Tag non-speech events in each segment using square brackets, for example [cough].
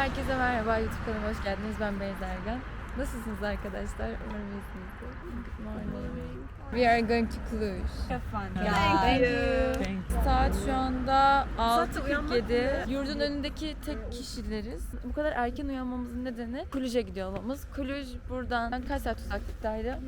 Herkese merhaba YouTube kanalıma hoş geldiniz. Ben Beyza Ergen. Nasılsınız arkadaşlar? Umarım iyisinizdir. Good morning. We are going to Cluj. Have fun. Yeah. Thank you. Saat şu anda saatte uyanmak 6.47. Yurdun önündeki tek kişileriz. Bu kadar erken uyanmamızın nedeni Kulüj'e gidiyor olmamız. Kulüj buradan kaç saat uzaklıktaydı?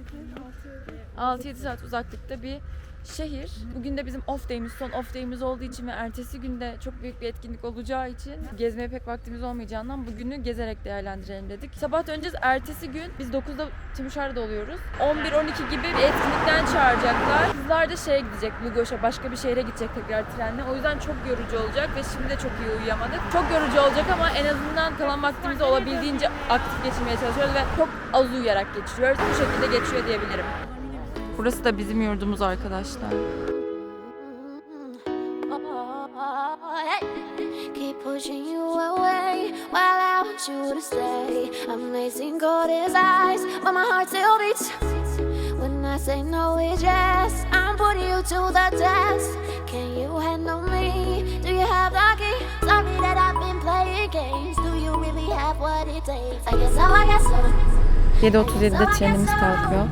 6-7 saat uzaklıkta bir şehir. Bugün de bizim off day'imiz, son off day'imiz olduğu için ve ertesi günde çok büyük bir etkinlik olacağı için gezmeye pek vaktimiz olmayacağından bugünü gezerek değerlendirelim dedik. Sabah döneceğiz. Ertesi gün biz 9'da Timuşar'da oluyoruz. 11-12 gibi bir etkinlikten çağıracaklar. Kızlar da şeye gidecek, Lugoş'a başka bir şehre gidecek tekrar trenle. O yüzden çok yorucu olacak ve şimdi de çok iyi uyuyamadık. Çok yorucu olacak ama en azından kalan vaktimizi olabildiğince aktif geçirmeye çalışıyoruz ve çok az uyuyarak geçiriyoruz. Bu şekilde geçiyor diyebilirim. Burası da bizim yurdumuz arkadaşlar. Keep pushing you away while I want you to stay. Amazing cold as ice, but my heart still beats. When I say no, it's yes. I'm putting you to the test. Can you handle me? Do you have the key? Sorry that I've been playing games. Do you really have what it takes? I guess so, I guess so. 7.37'de trenimiz kalkıyor.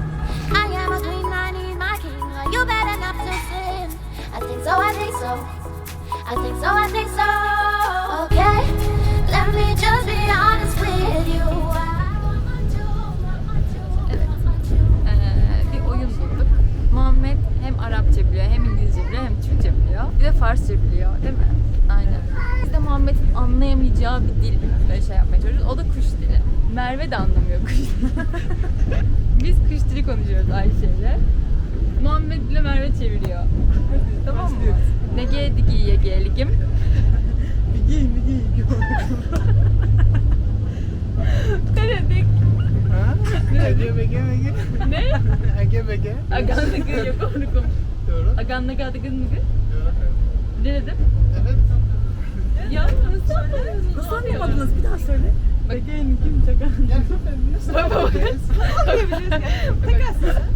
So, I think so. Okay, let me just be honest with you. I want you, I want you, I want you. Ee, bir oyun bulduk. Muhammed hem Arapça biliyor, hem İngilizce biliyor, hem Türkçe biliyor. Bir de Farsça biliyor, değil mi? Aynen. Biz de Muhammed'in anlayamayacağı bir dil böyle şey yapmaya çalışıyoruz. O da kuş dili. Merve de anlamıyor kuş dili. [laughs] Biz kuş dili konuşuyoruz Ayşe'yle. Muhammed ile Merve çeviriyor. tamam mı? Nege digi yege ligim. Bigi bigi. Denedik. Ha? Ege bege bege. Ne? [laughs] Ege bege. Agan nıgı yok onu konuş. Doğru. Agan nıgı adıgın nıgı. Doğru. Ne dedim? Evet. [laughs] Ya nasıl anlamadınız? Nasıl anlamadınız? Bir daha söyle. Bege'nin kim çakan? [laughs] Gel efendim. Yes.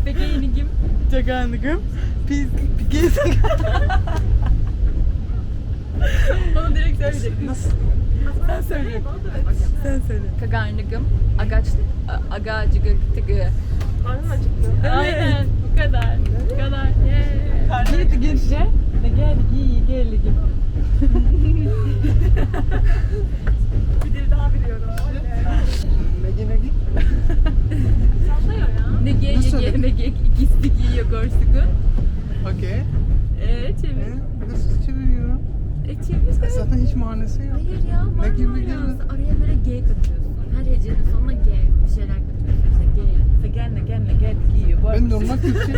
Bege'nin kim? Caganlıkım. Biz biz [laughs] Onu direkt söyleyecek. Nasıl? Sen söyle. Sen söyle. Kagarnıgım, agaç, a- agacıgı tıgı. Karnın acıktı. Aynen, bu kadar. Bu kadar. Yeah. Git genççe. Ne geldi giy geldi gibi. Bir dil daha biliyorum. Mege mege. Nege Nasıl yege öyle? mege ikisi giyiyor gorsugu. Okey. Eee çevir. Ne? Nasıl çeviriyorum? E çevir. Zaten hiç manası yok. Hayır ya, var Mege mege. manası. Araya böyle G katıyorsun. Her hecenin sonuna G bir şeyler katıyorsun. İşte G. Gel gel gel giyiyor. Ben normal Türkçe...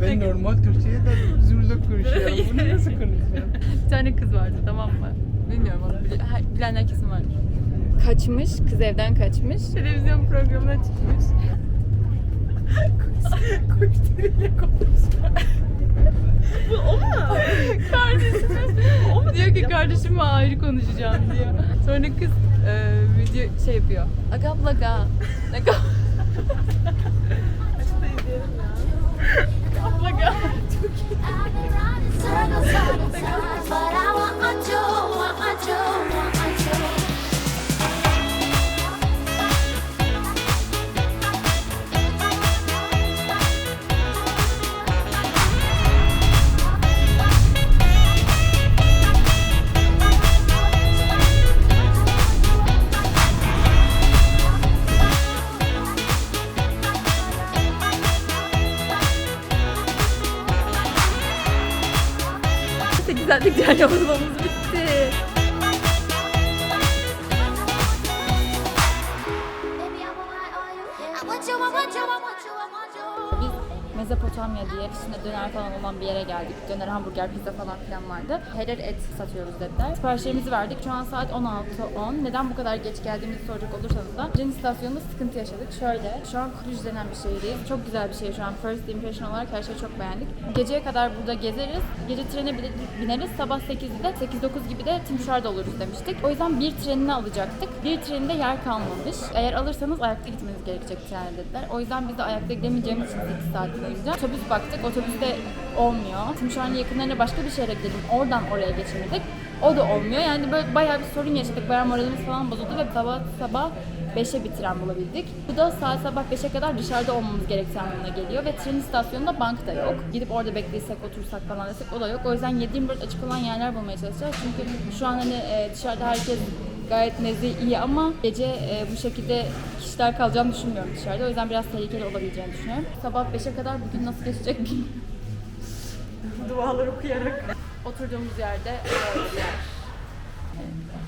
ben normal Türkçe'ye [laughs] de Zurda konuşuyorum. Bunu nasıl konuşacağım? Bir tane kız vardı tamam mı? Bilmiyorum onu bili- her- bilenler kesin vardır. Kaçmış, kız evden kaçmış. Televizyon programına çıkmış. Kuş diliyle konuşuyor. Bu o mu? Diyor ki kardeşimle ayrı konuşacağım diyor. Sonra kız e, video şey yapıyor. Agam laga. Laga. Açıp da izleyelim Helal et satıyoruz dediler. Siparişlerimizi verdik. Şu an saat 16.10. Neden bu kadar geç geldiğimizi soracak olursanız da tren istasyonunda sıkıntı yaşadık. Şöyle, şu an Cluj denen bir şehirdeyiz. Çok güzel bir şehir şu an. First impression olarak her şeyi çok beğendik. Geceye kadar burada gezeriz. Gece trene bineriz. Sabah 8'de, 8-9 gibi de Timşar'da oluruz demiştik. O yüzden bir trenini alacaktık. Bir treninde yer kalmamış. Eğer alırsanız ayakta gitmeniz gerekecek trene dediler. O yüzden biz de ayakta gidemeyeceğimiz için 8 saat boyunca otobüs baktık. Otobüste olmuyor. Timşar'ın yakınlarına başka bir şehre gidelim. Oradan oraya geçemedik. O da olmuyor. Yani böyle bayağı bir sorun yaşadık. Bayağı moralimiz falan bozuldu ve sabah sabah 5'e bir tren bulabildik. Bu da saat sabah 5'e kadar dışarıda olmamız gerektiği anlamına geliyor ve tren istasyonunda bank da yok. Gidip orada beklesek, otursak falan desek o da yok. O yüzden 7-24 açık olan yerler bulmaya çalışacağız. Çünkü şu an hani e, dışarıda herkes gayet nezih iyi ama gece e, bu şekilde kişiler kalacağını düşünmüyorum dışarıda. O yüzden biraz tehlikeli olabileceğini düşünüyorum. Sabah 5'e kadar bugün nasıl geçecek bilmiyorum. Dualar okuyarak. Oturduğumuz yerde böyle bir yer.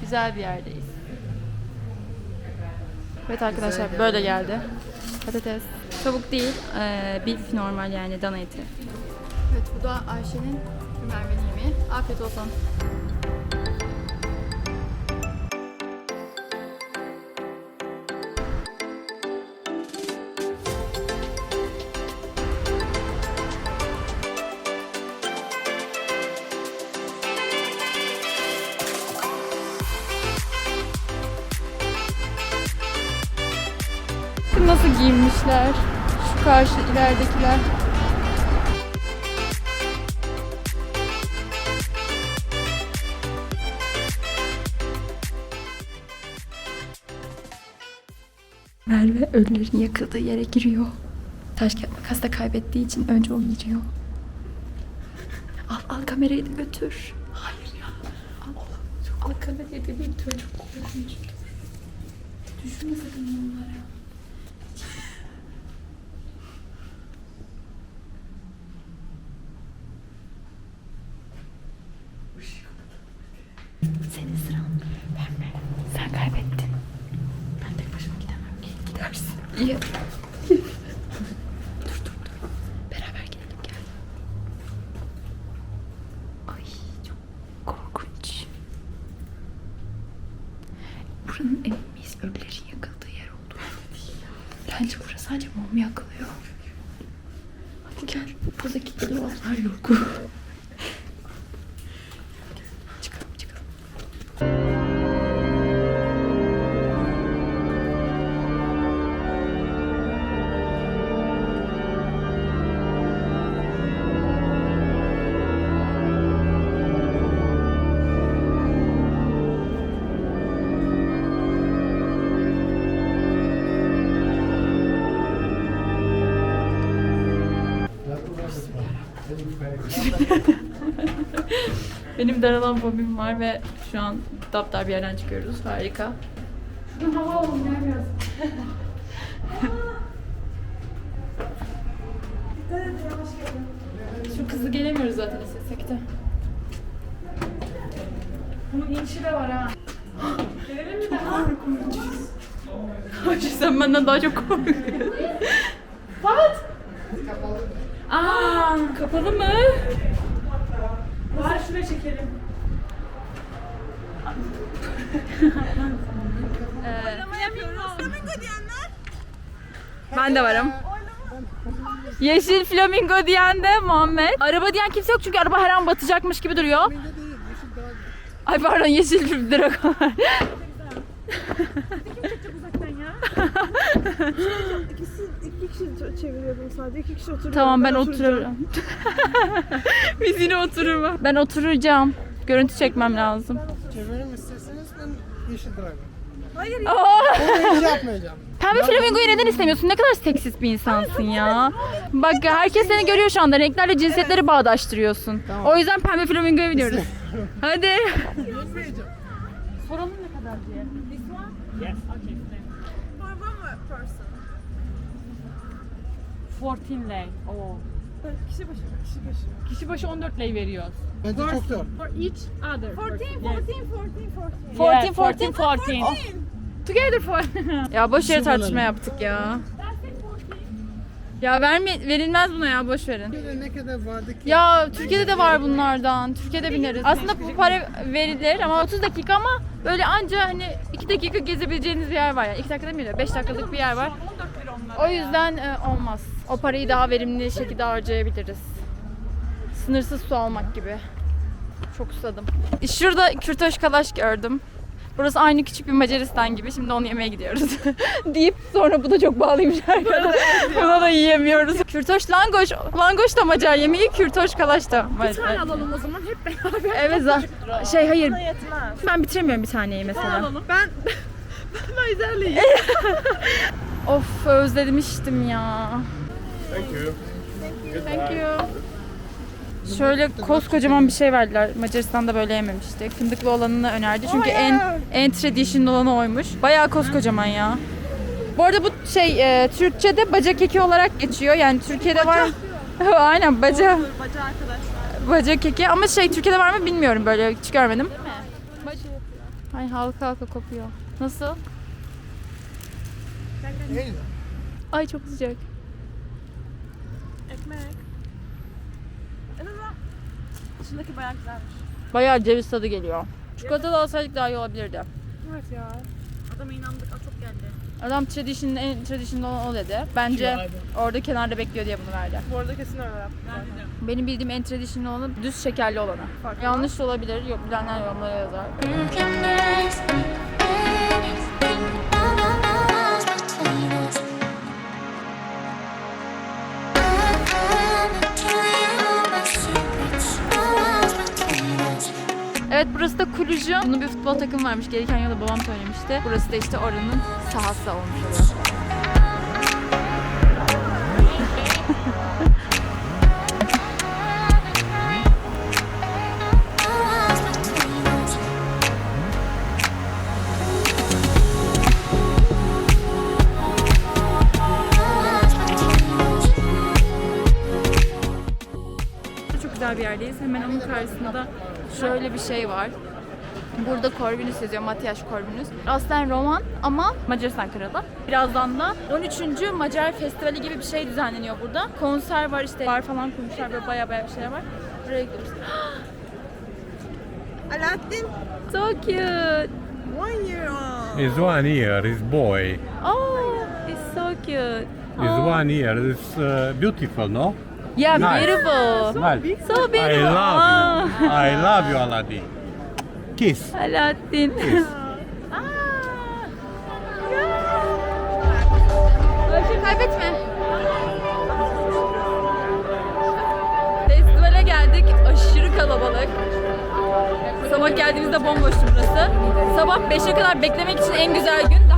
Güzel bir yerdeyiz. Evet arkadaşlar böyle geldi. Patates. Tavuk değil, eee beef normal yani dana eti. Evet bu da Ayşe'nin Merve'nin yemeği. Afiyet olsun. İleridekiler. Merve ölülerin yakıldığı yere giriyor. Taş kağıt makas da kaybettiği için önce o giriyor. Al al kamerayı da götür. Hayır ya. Al, al kamerayı da götür. Çok korkunç. Düşme sakın onlara. Senin sıran. Ben mi? Sen kaybettin. Ben tek başıma gidemem ki. Gidersin. İyi. Benim daralan fobim var ve şu an daptar bir yerden çıkıyoruz. Harika. Şuradan hava alalım ya biraz. Şu kızı gelemiyoruz zaten istesek de. Bunun inişi de var ha. Çok korkunç. Ayşe sen benden daha çok korkuyorsun. What? Aa, kapalı mı? Var şuraya çekelim. Ben de varım. Yeşil flamingo diyen de Muhammed. Araba diyen kimse yok çünkü araba her an batacakmış gibi duruyor. Ay pardon yeşil dragon. Uzaktan ya. [laughs] İkisi, iki kişi çeviriyordum sadece. İki kişi oturuyor. tamam ben otururum. [laughs] Biz yine oturur Ben oturacağım. Görüntü çekmem lazım. Çevirim isterseniz ben yeşil dragon. Hayır Aa! Onu hiç yapmayacağım. [laughs] Pembe flamingoyu neden istemiyorsun? Ne kadar seksist bir insansın ya. Bak herkes seni görüyor şu anda. Renklerle cinsiyetleri bağdaştırıyorsun. O yüzden pembe flamingoyu biliyoruz. Hadi. Soralım ne kadar diye. For one person. 14 lei. Oo. Kişi başı. Kişi başı. Kişi başı 14 lei veriyoruz. Bence çok zor. For each other. 14, 14, 14, 14. 14, 14, 14. 14. Together for. [laughs] ya boş yere tartışma yaptık ya. Ya verme, verilmez buna ya boş verin. Türkiye'de ne kadar vardı ki? Ya Türkiye'de de var bunlardan. Türkiye'de bineriz. Aslında bu para verilir ama 30 dakika ama böyle anca hani 2 dakika gezebileceğiniz bir yer var yani. 2 dakika değil de 5 dakikalık bir yer var. 14 lira onlar. O yüzden e, olmaz. O parayı daha verimli şekilde harcayabiliriz. Sınırsız su almak gibi. Çok susadım. Şurada kürtaj kalaş gördüm. Burası aynı küçük bir Macaristan gibi. Şimdi onu yemeye gidiyoruz. [laughs] Deyip sonra bu da çok bağlıymış arkadaşlar. Buna da yiyemiyoruz. Kürtoş langoş. Langoş da Macar yemeği, kürtoş kalaş da Macar. Bir tane alalım o zaman hep beraber. Evet za- şey hayır. Ben bitiremiyorum bir taneyi mesela. alalım. Ben [laughs] ben Mayzer'leyim. [laughs] Of özlemiştim ya. Thank you. Thank you. Şöyle koskocaman bir şey verdiler. Macaristan'da böyle yememiştik. Fındıklı olanını önerdi. Çünkü en en traditional olanı oymuş. Bayağı koskocaman ya. Bu arada bu şey e, Türkçe'de baca keki olarak geçiyor. Yani Türkiye'de var. [laughs] Aynen baca Baca arkadaşlar. baca keki ama şey Türkiye'de var mı bilmiyorum böyle hiç görmedim. Ay halka halka kopuyor. Nasıl? Ay çok sıcak. Ekmek. En azından içindeki bayağı güzelmiş. Bayağı ceviz tadı geliyor. Çikolatalı alsaydık daha iyi olabilirdi. Evet ya. Adama inandık. Aa, çok geldi. Adam traditional en traditional olan o dedi. Bence orada kenarda bekliyor diye bunu verdi. Bu arada kesin öyle yaptı. Benim bildiğim en traditional olanı düz şekerli olanı. Farklı Yanlış da olabilir. Yok bilenler yorumlara yazar. Evet burası da Kulücü. Bunun bir futbol takımı varmış. Gereken yolda babam söylemişti. Burası da işte oranın sahası olmuş oluyor. güzel bir yerdeyiz. Hemen onun karşısında şöyle bir şey var. Burada Corvinus yazıyor, Matias Corvinus. Aslen Roman ama Macaristan kralı. Birazdan da 13. Macar Festivali gibi bir şey düzenleniyor burada. Konser var işte, bar falan kurmuşlar böyle baya baya bir şeyler var. Buraya gidiyoruz. [gasps] Alaaddin. So cute. One year old. Is one year, is boy. Oh, it's so cute. Is Oh. one year, is uh, beautiful, no? Yeah, Nice. beautiful. Nice. So beautiful. I love Ah. you. I love you, Aladdin. Kiss. Alaaddin. Aa. [laughs] Ayşe kaybetme. Festivale geldik. Aşırı kalabalık. Sabah geldiğimizde bomboştu burası. Sabah 5'e kadar beklemek için en güzel gün.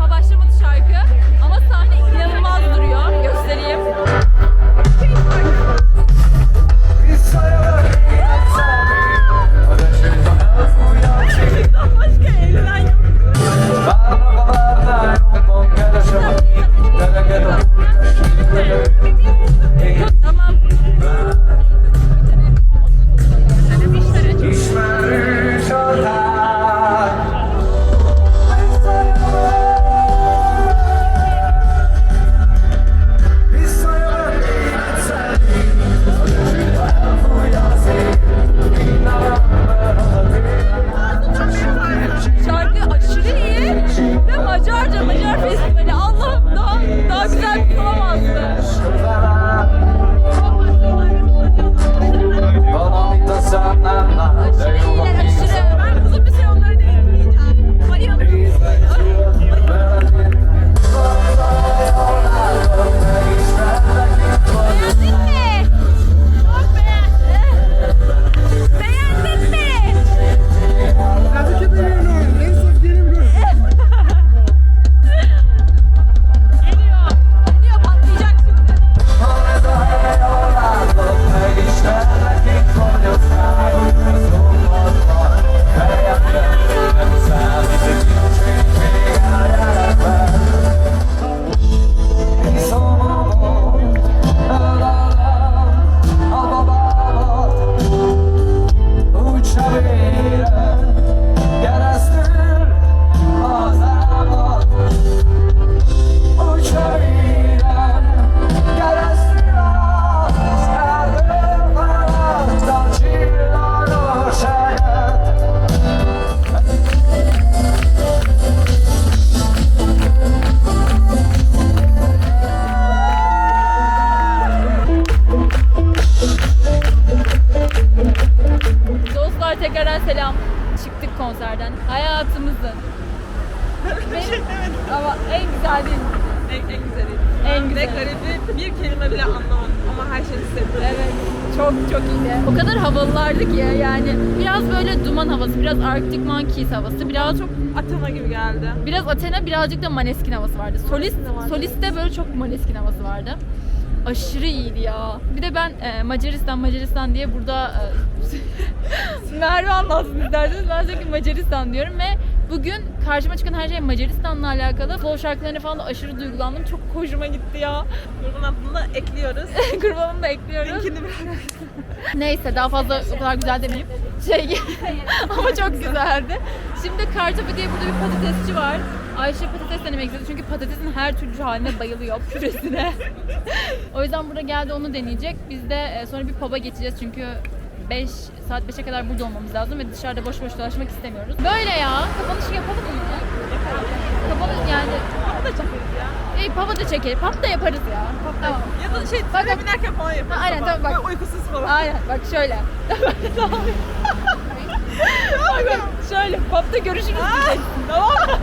Tekrardan selam. Çıktık konserden. Hayatımızın Benim, [laughs] ama en güzel değil. En, en güzeli. En Ve güzeli. garibi bir kelime bile anlamadım ama her şeyi hissettim. Evet. Çok çok iyiydi. O kadar havalılardı ki yani biraz böyle duman havası, biraz Arctic Monkeys havası, biraz çok Athena gibi geldi. biraz Athena, birazcık da Maneskin havası vardı. Solist, soliste böyle çok Maneskin havası vardı. Aşırı iyiydi ya. Bir de ben e, Macaristan Macaristan diye burada e, [laughs] Merve anlatsın isterseniz ben sürekli Macaristan diyorum ve bugün karşıma çıkan her şey Macaristan'la alakalı. Flow şarkılarına falan da aşırı duygulandım. Çok hoşuma gitti ya. Grubun adını da ekliyoruz. [laughs] Kurbanını da ekliyoruz. Linkini [laughs] Neyse daha fazla o kadar güzel demeyeyim. Şey ama çok güzeldi. Şimdi Kartepe diye burada bir patatesçi var. Ayşe patates denemek istedi çünkü patatesin her türlü haline bayılıyor [laughs] püresine. o yüzden burada geldi onu deneyecek. Biz de e, sonra bir pub'a geçeceğiz çünkü 5 saat 5'e kadar burada olmamız lazım ve dışarıda boş boş dolaşmak istemiyoruz. Böyle ya. Kapanışı yapalım mı? Kapanış yani. Papa da çekeriz ya. İyi pub'a da çekelim. Pub da yaparız ya. Tamam. Ya da şey Bak, trene binerken falan yaparız. Ha, aynen, tamam, bak. Uykusuz falan. Aynen bak şöyle. [laughs] bak şöyle pub'da görüşürüz diyeceksin tamam mı?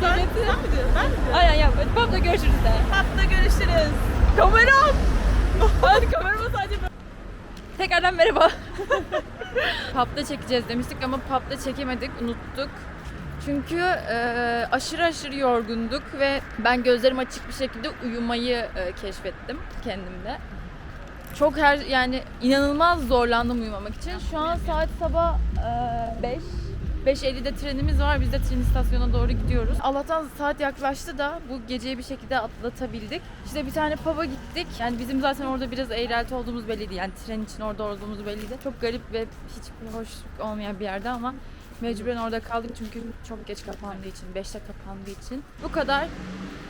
Sen, sen mi diyorsun? Ben mi diyorum? Aynen yap. Pub'da görüşürüz de. Hatta görüşürüz. Kameram! Hadi kamerama sadece Tekrardan merhaba. [laughs] pub'da çekeceğiz demiştik ama pub'da çekemedik, unuttuk. Çünkü e, aşırı aşırı yorgunduk ve ben gözlerim açık bir şekilde uyumayı e, keşfettim kendimde. Çok her yani inanılmaz zorlandım uyumamak için. Şu an saat sabah e, 5. 5.50'de trenimiz var. Biz de tren istasyonuna doğru gidiyoruz. Allah'tan saat yaklaştı da bu geceyi bir şekilde atlatabildik. İşte bir tane pub'a gittik. Yani bizim zaten orada biraz eğrelti olduğumuz belliydi. Yani tren için orada olduğumuz belliydi. Çok garip ve hiç hoş olmayan bir yerde ama mecburen orada kaldık çünkü çok geç kapandığı için, 5'te kapandığı için. Bu kadar.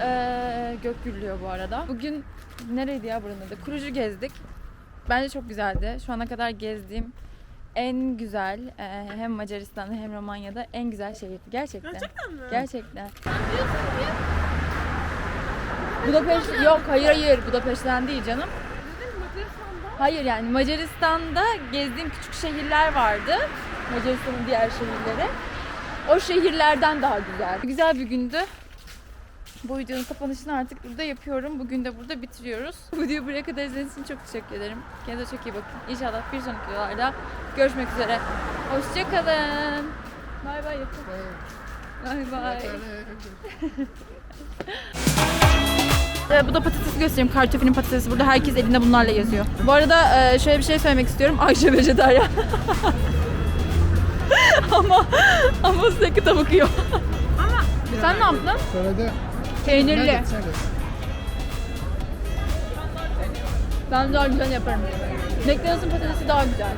Ee, gök gürlüyor bu arada. Bugün nereydi ya buranın adı? Kurucu gezdik. Bence çok güzeldi. Şu ana kadar gezdiğim en güzel e, hem Macaristan'da hem Romanya'da en güzel şehirdi. Gerçekten. Gerçekten mi? Gerçekten. Budapeşt yok hayır hayır Budapeşt'ten değil canım. Hayır yani Macaristan'da gezdiğim küçük şehirler vardı. Macaristan'ın diğer şehirleri. O şehirlerden daha güzel. Güzel bir gündü. Bu videonun kapanışını artık burada yapıyorum. Bugün de burada bitiriyoruz. Bu videoyu buraya kadar izlediğiniz için çok teşekkür ederim. Kendinize çok iyi bakın. İnşallah bir sonraki videolarda görüşmek üzere. Hoşçakalın. Bay bay yapın. Bay bay. Ee, bu da patatesi göstereyim. Kartofinin patatesi. Burada herkes elinde bunlarla yazıyor. Bu arada e, şöyle bir şey söylemek istiyorum. Ayşe vejetaryen. [laughs] ama ama sürekli tavuk yiyor. ama sen ne yaptın? Söyledi. Peynirli. Ben daha güzel yaparım. McDonald's'ın patatesi daha güzel.